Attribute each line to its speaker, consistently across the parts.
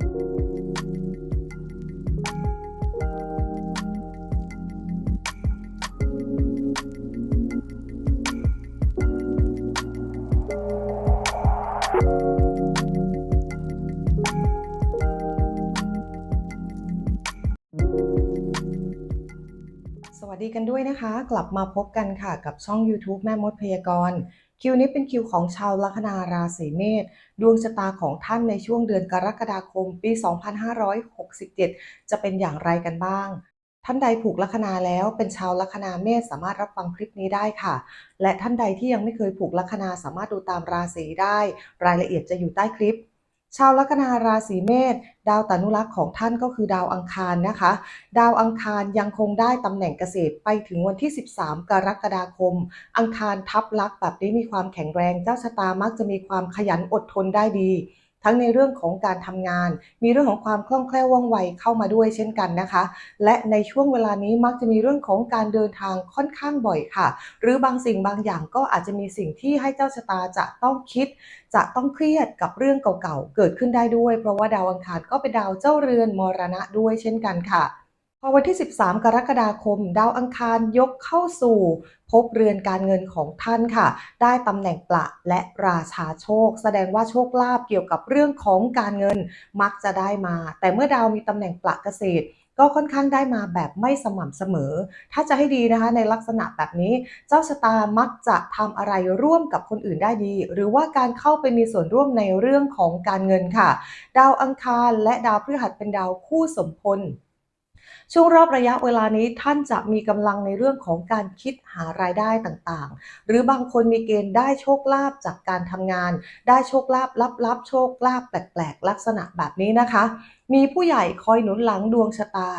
Speaker 1: สวัสดีกันด้วยนะคะ กลับมาพบกันค่ะกับช่อง YouTube แม่มดพยากรณ์ คิวนี้เป็นคิวของชาวลัคนาราศีเมษดวงชะตาของท่านในช่วงเดือนกรกฎาคมปี 2567 จะเป็นอย่างไรกันบ้าง ท่านใดผูกลัคนาแล้วเป็นชาวลัคนาเมษสามารถรับฟังคลิปนี้ได้ค่ะ และท่านใดที่ยังไม่เคยผูกลัคนาสามารถดูตามราศีได้ รายละเอียดจะอยู่ใต้คลิป ชาวลัคนาราศีเมษดาวตานุรักษ์ของท่านก็คือดาวอังคารนะคะ ดาวอังคารยังคงได้ตำแหน่งเกษตรไปถึงวันที่ 13 กรกฎาคม อังคารทับลักษ์แบบนี้มีความแข็งแรงเจ้าชะตามักจะมีความขยันอดทนได้ดี ทั้งในเรื่องของการทำงาน มีเรื่องของความคล่องแคล่วว่องไวเข้ามาด้วยเช่นกันนะคะ และในช่วงเวลานี้มักจะมีเรื่องของการเดินทางค่อนข้างบ่อยค่ะ หรือบางสิ่งบางอย่างก็อาจจะมีสิ่งที่ให้เจ้าชะตาจะต้องคิด จะต้องเครียดกับเรื่องเก่าๆเกิดขึ้นได้ด้วย เพราะว่าดาวอังคารก็เป็นดาวเจ้าเรือนมรณะด้วยเช่นกันค่ะ พอวันที่ 13 กรกฎาคม ดาวอังคารยกเข้าสู่ภพเรือนการเงินของท่านค่ะ ได้ตำแหน่งประและราชาโชค แสดงว่าโชคลาภเกี่ยวกับเรื่องของการเงินมักจะได้มา แต่เมื่อดาวมีตำแหน่งประเกษตรก็ค่อนข้างได้มาแบบไม่สม่ำเสมอ ถ้าจะให้ดีนะคะในลักษณะแบบนี้ เจ้าชะตามักจะทำอะไรร่วมกับคนอื่นได้ดี หรือว่าการเข้าไปมีส่วนร่วมในเรื่องของการเงินค่ะ ดาวอังคารและดาวพฤหัสเป็นดาวคู่สมพล ช่วงรอบระยะเวลานี้ท่านจะมีกำลังในเรื่องของการคิดหารายได้ต่างๆ หรือบางคนมีเกณฑ์ได้โชคลาภจากการทำงาน ได้โชคลาภลับๆโชคลาภแปลกๆ ลักษณะแบบนี้นะคะมีผู้ใหญ่คอยหนุนหลังดวงชะตา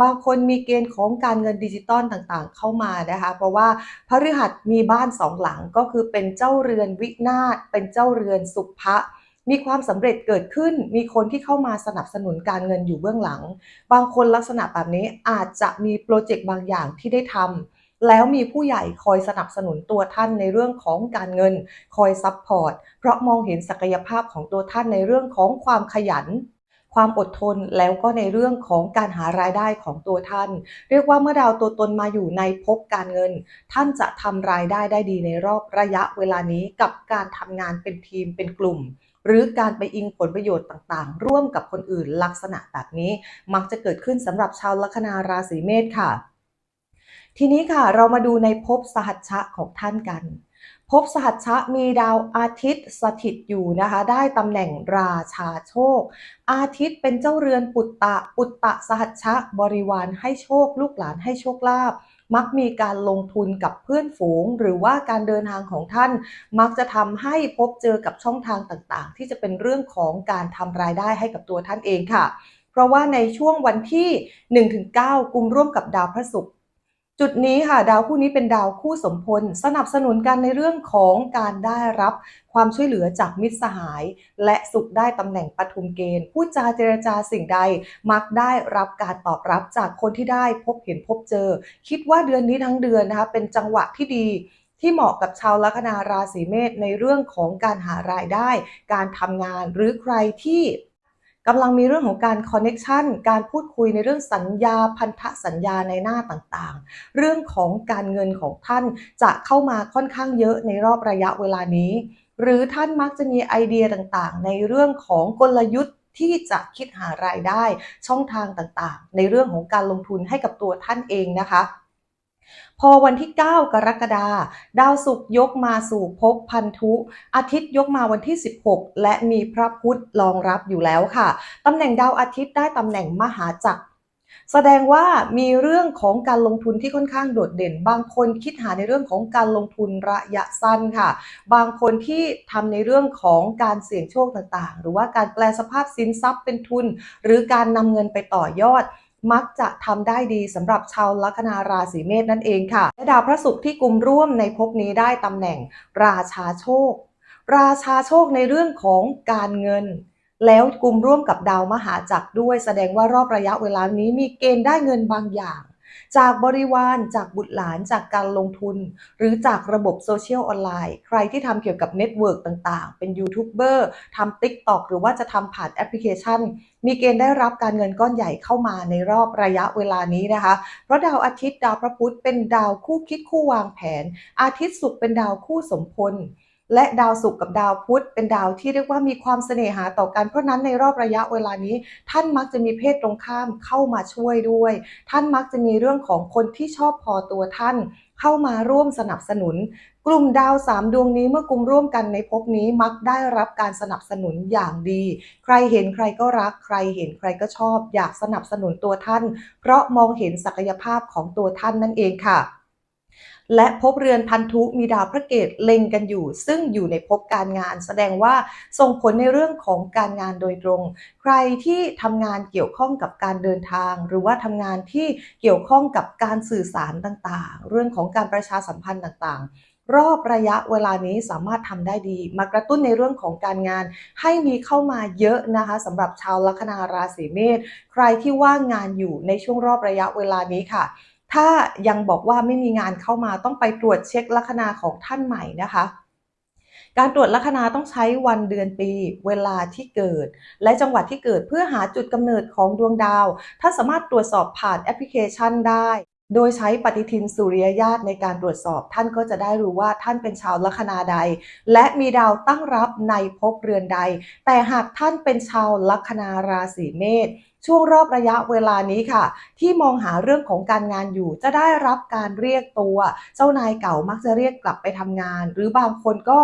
Speaker 1: บางคนมีเกณฑ์ของการเงินดิจิตอลต่างๆ เข้ามานะคะ เพราะว่าพฤหัสมีบ้านสองหลังก็คือเป็นเจ้าเรือนวินาศเป็นเจ้าเรือนสุภะ มีความสำเร็จเกิดขึ้น มีคนที่เข้ามาสนับสนุนการเงินอยู่เบื้องหลัง บางคนลักษณะแบบนี้อาจจะมีโปรเจกต์บางอย่างที่ได้ทำแล้วมีผู้ใหญ่คอยสนับสนุนตัวท่านในเรื่องของการเงิน คอยซัพพอร์ต เพราะมองเห็นศักยภาพของตัวท่านในเรื่องของความขยันความอดทนแล้วก็ในเรื่องของการหารายได้ของตัวท่าน เรียกว่าเมื่อดาวตัวตนมาอยู่ในภพการเงิน ท่านจะทำรายได้ได้ดีในรอบระยะเวลานี้กับการทำงานเป็นทีมเป็นกลุ่ม หรือการไปอิงผลประโยชน์ต่างๆ ร่วมกับคนอื่นลักษณะแบบนี้ มักจะเกิดขึ้นสำหรับชาวลัคนาราศีเมษค่ะ ทีนี้ค่ะเรามาดูในภพสหัชชะของท่านกันภพสหัชชะมีดาวอาทิตย์สถิตอยู่นะคะ ได้ตำแหน่งราชาโชค อาทิตย์เป็นเจ้าเรือนปุตตะ ปุตตะสหัชชะบริวารให้โชค ลูกหลานให้โชคลาภ มักมีการลงทุนกับเพื่อนฝูง หรือว่าการเดินทางของท่าน มักจะทำให้พบเจอกับช่องทางต่างๆ ที่จะเป็นเรื่องของการทำรายได้ให้กับตัวท่านเองค่ะ เพราะว่าในช่วงวันที่ 1-9 กุมร่วมกับดาวพระศุกร์ จุดนี้ค่ะดาวคู่นี้เป็นดาวคู่สมพล สนับสนุนกันในเรื่องของการได้รับความช่วยเหลือจากมิตรสหาย และสุขได้ตำแหน่งปฐุมเกณฑ์พูดจาเจรจาสิ่งใด มักได้รับการตอบรับจากคนที่ได้พบเห็นพบเจอ คิดว่าเดือนนี้ทั้งเดือนนะคะเป็นจังหวะที่ดีที่เหมาะกับชาวลัคนาราศีเมษในเรื่องของการหารายได้ การทำงานหรือใครที่ กำลังมีเรื่องของการคอนเน็ชันการพูดคุยในเรื่องสัญญาพันธสัญญาในหน้าต่างๆ เรื่องของการเงินของท่านจะเข้ามาค่อนข้างเยอะในรอบระยะเวลานี้ หรือท่านมักจะมีไอเดียต่างๆ ในเรื่องของกลยุทธ์ที่จะคิดหารายได้ช่องทางต่างๆ ในเรื่องของการลงทุนให้กับตัวท่านเองนะคะ พอวันที่ 9 กรกฎาดาวศุกร์ยกมาสู่ภพพันธุ อาทิตย์ยกมาวันที่ 16 และมีพระพุธรองรับอยู่แล้วค่ะตำแหน่งดาวอาทิตย์ได้ตำแหน่งมหาจักรแสดงว่ามีเรื่องของการลงทุนที่ค่อนข้างโดดเด่น บางคนคิดหาในเรื่องของการลงทุนระยะสั้นค่ะ บางคนที่ทำในเรื่องของการเสี่ยงโชคต่างๆ หรือว่าการแปลสภาพสินทรัพย์เป็นทุน หรือการนำเงินไปต่อยอด มักจะทำได้ดีสำหรับชาวลัคนาราศีเมษนั่นเองค่ะและดาวพระศุกร์ที่กลุ่มร่วมในภพนี้ได้ตำแหน่งราชาโชค ราชาโชคในเรื่องของการเงิน แล้วกลุ่มร่วมกับดาวมหาจักรด้วย แสดงว่ารอบระยะเวลานี้มีเกณฑ์ได้เงินบางอย่าง จากบริวารจากบุตรหลานจากการลงทุน หรือจากระบบโซเชียลออนไลน์ ใครที่ทำเกี่ยวกับเน็ตเวิร์กต่างๆ เป็นยูทูบเบอร์ทำติ๊กต็อกหรือว่าจะทำผ่านแอปพลิเคชัน มีเกณฑ์ได้รับการเงินก้อนใหญ่เข้ามาในรอบระยะเวลานี้นะคะ เพราะดาวอาทิตย์ดาวพระพุธเป็นดาวคู่คิดคู่วางแผน อาทิตย์ศุกร์เป็นดาวคู่สมพล และดาวศุกร์กับดาวพุธเป็นดาวที่เรียกว่ามีความเสน่หาต่อกันเพราะนั้นในรอบระยะเวลานี้ ท่านมักจะมีเพศตรงข้ามเข้ามาช่วยด้วย ท่านมักจะมีเรื่องของคนที่ชอบพอตัวท่านเข้ามาร่วมสนับสนุน กลุ่มดาวสามดวงนี้เมื่อกลุ่มร่วมกันในภพนี้มักได้รับการสนับสนุนอย่างดี ใครเห็นใครก็รักใครเห็นใครก็ชอบ อยากสนับสนุนตัวท่าน เพราะมองเห็นศักยภาพของตัวท่านนั่นเองค่ะ และภพเรือนพันธุมีดาวพระเกตเล็งกันอยู่ ซึ่งอยู่ในภพการงาน แสดงว่าส่งผลในเรื่องของการงานโดยตรง ใครที่ทำงานเกี่ยวข้องกับการเดินทาง หรือว่าทำงานที่เกี่ยวข้องกับการสื่อสารต่างๆ เรื่องของการประชาสัมพันธ์ต่างๆรอบระยะเวลานี้สามารถทำได้ดี มากระตุ้นในเรื่องของการงาน ให้มีเข้ามาเยอะนะคะสำหรับชาวลัคนาราศีเมษใครที่ว่างงานอยู่ในช่วงรอบระยะเวลานี้ค่ะ ถ้ายังบอกว่าไม่มีงานเข้ามาต้องไปตรวจเช็คลัคนาของท่านใหม่นะคะ การตรวจลัคนาต้องใช้วันเดือนปี เวลาที่เกิด และจังหวัดที่เกิดเพื่อหาจุดกำเนิดของดวงดาวท่าสามารถตรวจสอบผ่านแอปพลิเคชันได้ โดยใช้ปฏิทินสุริยญาตในการตรวจสอบ ท่านก็จะได้รู้ว่าท่านเป็นชาวลัคนาใด และมีดาวตั้งรับในภพเรือนใด แต่หากท่านเป็นชาวลัคนาราศีเมษ ช่วงรอบระยะเวลานี้ค่ะ ที่มองหาเรื่องของการงานอยู่ จะได้รับการเรียกตัว เจ้านายเก่ามักจะเรียกกลับไปทำงาน หรือบางคนก็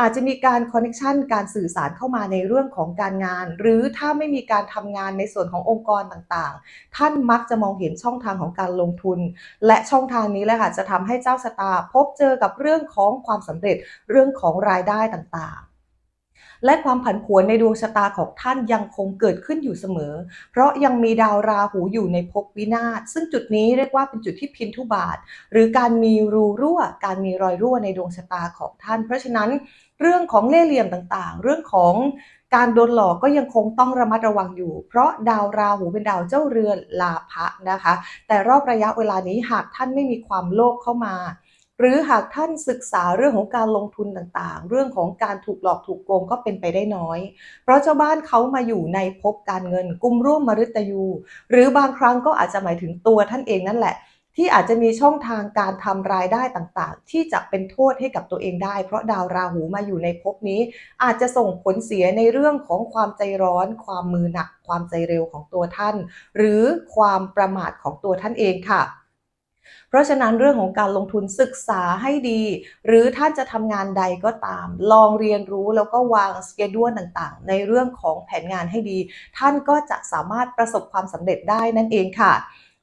Speaker 1: อาจจะมีการคอนเนคชันการสื่อสารเข้ามาในเรื่องของการงาน หรือถ้าไม่มีการทำงานในส่วนขององค์กรต่างๆ ท่านมักจะมองเห็นช่องทางของการลงทุน และช่องทางนี้แหละค่ะจะทำให้เจ้าชะตาพบเจอกับเรื่องของความสำเร็จเรื่องของรายได้ต่างๆ และความผันผวนในดวงชะตาของท่านยังคงเกิดขึ้นอยู่เสมอ เพราะยังมีดาวราหูอยู่ในภพวินาศซึ่งจุดนี้เรียกว่าเป็นจุดที่พินทุบาท หรือการมีรูรั่ว การมีรอยรั่วในดวงชะตาของท่าน เพราะฉะนั้นเรื่องของเล่ห์เหลี่ยมต่างๆ เรื่องของการโดนหลอกก็ยังคงต้องระมัดระวังอยู่ เพราะดาวราหูเป็นดาวเจ้าเรือนลาภะนะคะ แต่รอบระยะเวลานี้หากท่านไม่มีความโลภเข้ามา หรือหากท่านศึกษาเรื่องของการลงทุนต่างๆ เรื่องของการถูกหลอกถูกโกงก็เป็นไปได้น้อย เพราะเจ้าบ้านเขามาอยู่ในภพการเงินกุมร่วมมฤตยู หรือบางครั้งก็อาจจะหมายถึงตัวท่านเองนั่นแหละ ที่อาจจะมีช่องทางการทำรายได้ต่างๆ ที่จะเป็นโทษให้กับตัวเองได้ เพราะดาวราหูมาอยู่ในภพนี้ อาจจะส่งผลเสียในเรื่องของความใจร้อน ความมือหนัก ความใจเร็วของตัวท่าน หรือความประมาทของตัวท่านเองค่ะ เพราะฉะนั้นเรื่องของการลงทุนศึกษาให้ดี หรือท่านจะทำงานใดก็ตาม ลองเรียนรู้แล้วก็วางสเกดูต่างๆ ในเรื่องของแผนงานให้ดี ท่านก็จะสามารถประสบความสำเร็จได้นั่นเองค่ะ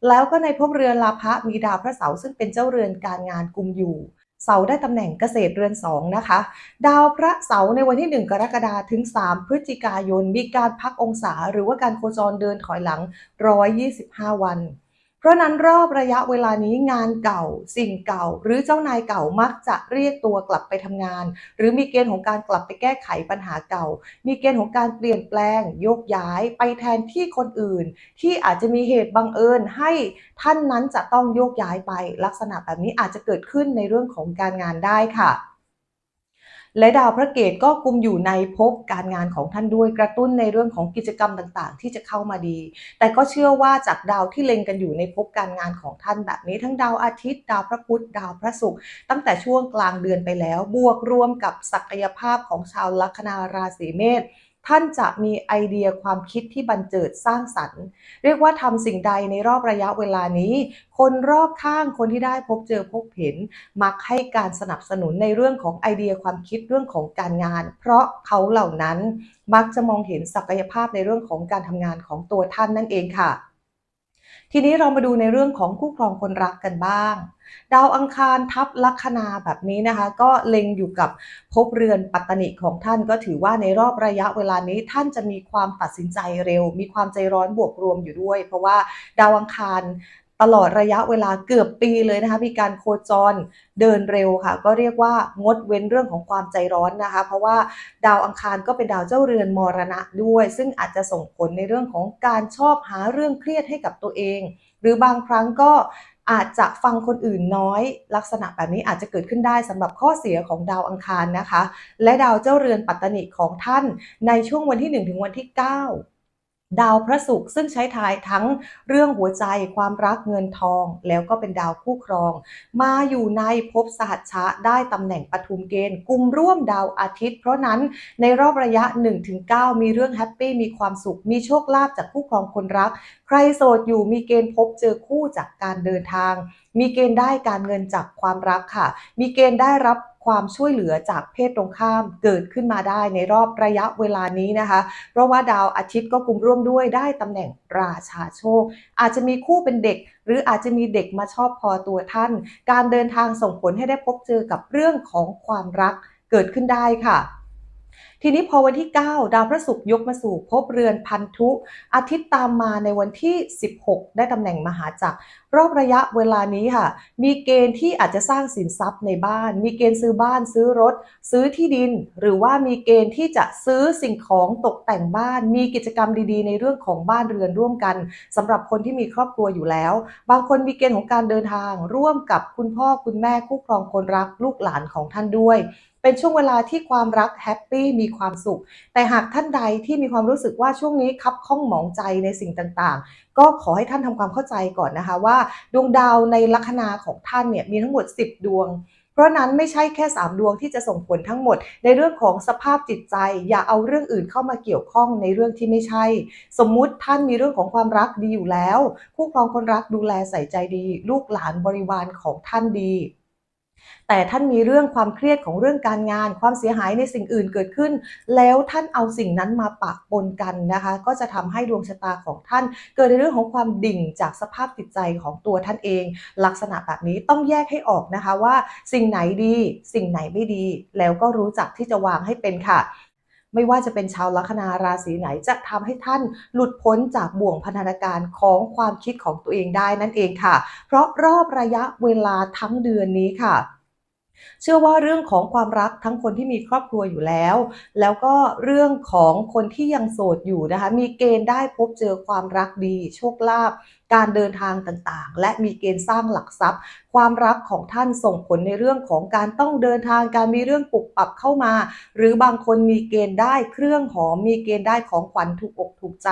Speaker 1: แล้วก็ในภพเรือนลาภะมีดาวพระเสาร์ซึ่งเป็นเจ้าเรือนการงานกุมอยู่เสาได้ตำแหน่งเกษตรเรือนสองนะคะ ดาวพระเสาร์ในวันที่ 1 กรกฎาคมถึง 3 พฤศจิกายน มีการพักองศา หรือว่าการโคจรเดินถอยหลัง 125 วัน ราะนั้นรอบระยะเวลานี้งานเก่า สิ่งเก่า หรือเจ้านายเก่ามักจะเรียกตัวกลับไปทำงาน หรือมีเกณฑ์ของการกลับไปแก้ไขปัญหาเก่า มีเกณฑ์ของการเปลี่ยนแปลงโยกย้ายไปแทนที่คนอื่น ที่อาจจะมีเหตุบังเอิญให้ท่านนั้นจะต้องโยกย้ายไป ลักษณะแบบนี้อาจจะเกิดขึ้นในเรื่องของการงานได้ค่ะ และดาวพระเกตก็กุมอยู่ในภพการงานของท่านด้วยกระตุ้นในเรื่องของกิจกรรมต่างๆ ที่จะเข้ามาดี แต่ก็เชื่อว่าจากดาวที่เล็งกันอยู่ในภพการงานของท่านแบบนี้ ทั้งดาวอาทิตย์ ดาวพระพุธดาวพระศุกร์ตั้งแต่ช่วงกลางเดือนไปแล้ว บวกรวมกับศักยภาพของชาวลัคนาราศีเมษ ท่านจะมีไอเดียความคิดที่บันเจิดสร้างสรรค์ เรียกว่าทำสิ่งใดในรอบระยะเวลานี้ คนรอบข้างคนที่ได้พบเจอพบเห็น มักให้การสนับสนุนในเรื่องของไอเดียความคิดเรื่องของการงาน เพราะเขาเหล่านั้นมักจะมองเห็นศักยภาพในเรื่องของการทำงานของตัวท่านนั่นเองค่ะ ทีนี้เรามาดูในเรื่องของคู่ครองคนรักกันบ้าง ดาวอังคารทับลัคนาแบบนี้นะคะ ก็เล็งอยู่กับภพเรือนปัตตนิของท่านก็ถือว่าในรอบระยะเวลานี้ท่านจะมีความตัดสินใจเร็ว มีความใจร้อนบวกรวมอยู่ด้วย เพราะว่าดาวอังคาร ตลอดระยะเวลาเกือบปีเลยนะคะมีการโคจรเดินเร็วค่ะ ก็เรียกว่างดเว้นเรื่องของความใจร้อนนะคะ เพราะว่าดาวอังคารก็เป็นดาวเจ้าเรือนมรณะด้วย ซึ่งอาจจะส่งผลในเรื่องของการชอบหาเรื่องเครียดให้กับตัวเอง หรือบางครั้งก็อาจจะฟังคนอื่นน้อย ลักษณะแบบนี้อาจจะเกิดขึ้นได้สำหรับข้อเสียของดาวอังคารนะคะ และดาวเจ้าเรือนปัตตนิของท่านในช่วงวันที่ 1 ถึงวันที่ 9 ดาวพระศุกร์ซึ่งใช้ทายทั้งเรื่องหัวใจความรักเงินทอง แล้วก็เป็นดาวคู่ครอง มาอยู่ในภพสหัชชะได้ตำแหน่งปฐุมเกณฑ์กลุ่มร่วมดาวอาทิตย์ เพราะนั้นในรอบระยะ 1-9 มีเรื่องแฮปปี้มีความสุข มีโชคลาภจากคู่ครองคนรัก ใครโสดอยู่มีเกณฑ์พบเจอคู่จากการเดินทาง มีเกณฑ์ได้การเงินจากความรักค่ะ มีเกณฑ์ได้รับ ความช่วยเหลือจากเพศตรงข้ามเกิดขึ้นมาได้ในรอบระยะเวลานี้นะคะ เพราะว่าดาวอาทิตย์ก็กลุ่มร่วมด้วยได้ตำแหน่งราชาโชค อาจจะมีคู่เป็นเด็ก หรืออาจจะมีเด็กมาชอบพอตัวท่าน การเดินทางส่งผลให้ได้พบเจอกับเรื่องของความรักเกิดขึ้นได้ค่ะ ทีนี้พอวันที่ 9 ดาวพระศุกร์ยกมาสู่ภพเรือนพันธุ อาทิตย์ตามมาในวันที่ 16 ได้ตำแหน่งมหาจักรรอบระยะเวลานี้ค่ะ มีเกณฑ์ที่อาจจะสร้างสินทรัพย์ในบ้าน มีเกณฑ์ซื้อบ้านซื้อรถ ซื้อที่ดิน หรือว่ามีเกณฑ์ที่จะซื้อสิ่งของตกแต่งบ้าน มีกิจกรรมดีๆ ในเรื่องของบ้านเรือนร่วมกันสำหรับคนที่มีครอบครัวอยู่แล้ว บางคนมีเกณฑ์ของการเดินทาง ร่วมกับคุณพ่อคุณแม่คู่ครองคนรักลูกหลานของท่านด้วย เป็นช่วงเวลาที่ความรักแฮปปี้มีความสุข แต่หากท่านใดที่มีความรู้สึกว่าช่วงนี้คับข้องหมองใจในสิ่งต่างๆ ก็ขอให้ท่านทำความเข้าใจก่อนนะคะว่า ดวงดาวในลัคนาของท่านเนี่ยมีทั้งหมด 10 ดวงเพราะนั้นไม่ใช่แค่ 3 ดวงที่จะส่งผลทั้งหมด ในเรื่องของสภาพจิตใจ อย่าเอาเรื่องอื่นเข้ามาเกี่ยวข้องในเรื่องที่ไม่ใช่ สมมุติท่านมีเรื่องของความรักดีอยู่แล้ว คู่ครองคนรักดูแลใส่ใจดี ลูกหลานบริวารของท่านดี แต่ท่านมีเรื่องความเครียดของเรื่องการงาน ความเสียหายในสิ่งอื่นเกิดขึ้น แล้วท่านเอาสิ่งนั้นมาปะปนกันนะคะ ก็จะทำให้ดวงชะตาของท่าน เกิดในเรื่องของความดิ่งจากสภาพจิตใจของตัวท่านเอง ลักษณะแบบนี้ต้องแยกให้ออกนะคะว่าสิ่งไหนดี สิ่งไหนไม่ดี แล้วก็รู้จักที่จะวางให้เป็นค่ะไม่ว่าจะเป็นชาวลัคนาราศีไหนจะทำให้ท่านหลุดพ้นจากบ่วงพันธนาการของความคิดของตัวเองได้นั่นเองค่ะ เพราะรอบระยะเวลาทั้งเดือนนี้ค่ะ เชื่อว่าเรื่องของความรักทั้งคนที่มีครอบครัวอยู่แล้ว แล้วก็เรื่องของคนที่ยังโสดอยู่นะคะ มีเกณฑ์ได้พบเจอความรักดี โชคลาภการเดินทางต่างๆ และมีเกณฑ์สร้างหลักทรัพย์ ความรักของท่านส่งผลในเรื่องของการต้องเดินทางการมีเรื่องปรับปรับเข้ามา หรือบางคนมีเกณฑ์ได้เครื่องหอมมีเกณฑ์ได้ของขวัญถูกอกถูกใจ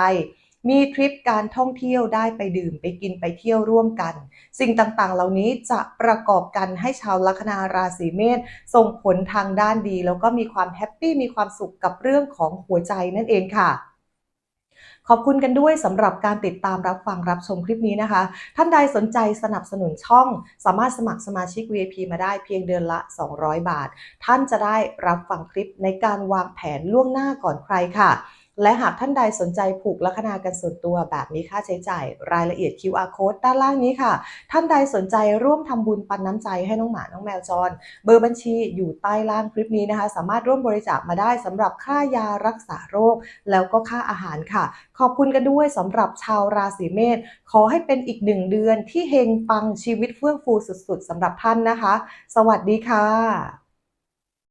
Speaker 1: มีทริปการท่องเที่ยวได้ไปดื่มไปกินไปเที่ยวร่วมกัน สิ่งต่างๆ เหล่านี้จะประกอบกันให้ชาวลัคนาราศีเมษส่งผลทางด้านดี แล้วก็มีความแฮปปี้มีความสุขกับเรื่องของหัวใจนั่นเองค่ะขอบคุณกันด้วยสำหรับการติดตามรับฟังรับชมคลิปนี้นะคะ ท่านใดสนใจสนับสนุนช่อง สามารถสมัครสมาชิก VIP มาได้เพียงเดือนละ 200 บาท ท่านจะได้รับฟังคลิปในการวางแผนล่วงหน้าก่อนใครค่ะ และหากท่านใดสนใจผูกลัคนากันส่วนตัวแบบนี้ค่าใช้จ่าย รายละเอียด QR code ด้านล่างนี้ค่ะ ท่านใดสนใจร่วมทำบุญปันน้ำใจให้น้องหมาน้องแมวจร เบอร์บัญชีอยู่ใต้ล่างคลิปนี้นะคะ สามารถร่วมบริจาคมาได้สำหรับค่ายารักษาโรค แล้วก็ค่าอาหารค่ะ ขอบคุณกันด้วยสำหรับชาวราศีเมษขอให้เป็นอีกหนึ่งเดือนที่เฮงปังชีวิตเฟื่องฟูสุด ๆสำหรับท่านนะคะ สวัสดีค่ะ